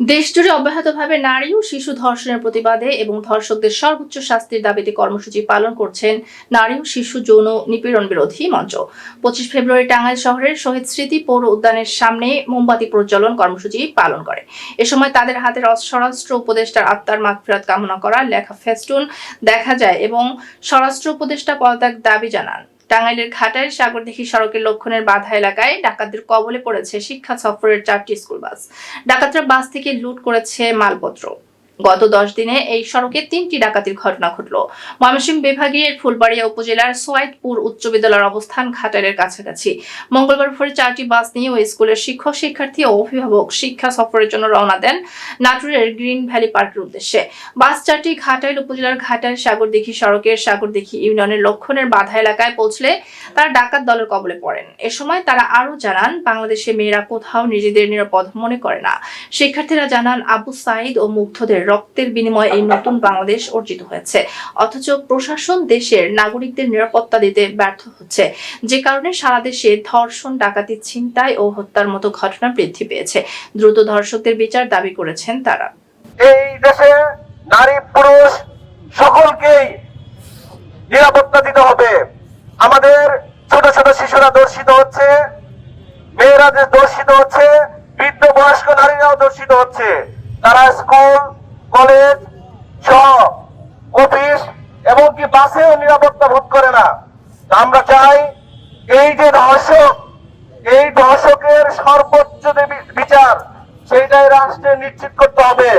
দেশজুড়ে অব্যাহতভাবে নারী ও শিশু ধর্ষণের প্রতিবাদে এবং ধর্ষকদের সর্বোচ্চ শাস্তির দাবিতে কর্মসূচি পালন করছেন নারী ও শিশু যৌন নিপীড়ন বিরোধী মঞ্চ। পঁচিশ ফেব্রুয়ারি টাঙ্গাইল শহরের শহীদ স্মৃতি পৌর উদ্যানের সামনে মোমবাতি প্রজ্বলন কর্মসূচি পালন করে। এ সময় তাদের হাতের স্বরাষ্ট্র উপদেষ্টার আত্মার মাগফিরাত কামনা করা লেখা ফেস্টুন দেখা যায় এবং স্বরাষ্ট্র উপদেষ্টা পদত্যাগ দাবি জানান। টাঙ্গাইলের ঘাটাইল সাগরদিঘি সড়কের লক্ষণের বাধা এলাকায় ডাকাতদের কবলে পড়েছে শিক্ষা সফরের চারটি স্কুল বাস। ডাকাতরা বাস থেকে লুট করেছে মালপত্র। গত দশ দিনে এই সড়কে তিনটি ডাকাতির ঘটনা ঘটল। ময়মনসিংহ বিভাগের ফুলবাড়িয়া উপজেলার সোয়াইতপুর উচ্চ বিদ্যালয়ের অবস্থান ঘাটাইলের কাছাকাছি। মঙ্গলবার ভোরে চারটি বাস নিয়ে ওই স্কুলের শিক্ষক, শিক্ষার্থী ও অভিভাবক শিক্ষা সফরের জন্য রওনা দেন নাটোরের গ্রিন ভ্যালি পার্কের উদ্দেশ্যে। বাস চারটি ঘাটাইল উপজেলার ঘাটাইল সাগরদিঘি সড়কের সাগরদিঘি ইউনিয়নের লক্ষণের বাধা এলাকায় পৌঁছলে তারা ডাকাত দলের কবলে পড়েন। এ সময় তারা আরও জানান বাংলাদেশে মেয়েরা কোথাও নিজেদের নিরাপদ মনে করে না। শিক্ষার্থীরা জানান, আবু সাইদ ও মুগ্ধদের রক্তের বিনিময়ে এই নতুন বাংলাদেশ অর্জিত হয়েছে। অথচ প্রশাসন দেশের নাগরিকদের নিরাপত্তা দিতে ব্যর্থ হচ্ছে। যে কারণে সারা দেশে ধর্ষণ ডাকাতি ছিনতাই ও হত্যার মতো ঘটনা বৃদ্ধি পেয়েছে। দ্রুত ধর্ষকদের বিচার দাবি করেছেন তারা। এই দেশে নারী, পুরুষ সকলকেই নিরাপত্তা দিতে হবে। আমাদের ছোট ছোট শিশুরা দর্শিত হচ্ছে, মেয়েরা দর্শিত হচ্ছে, বৃদ্ধ বয়স্ক নারীরাও দর্শিত হচ্ছে। তারা স্কুল কলেজ সব অফিস এবং কি বাসেও নিরাপত্তা বোধ করে না। আমরা চাই এই যে ধর্ষক, এই ধর্ষকের সর্বোচ্চ বিচার, সেইটাই রাষ্ট্রে নিশ্চিত করতে হবে।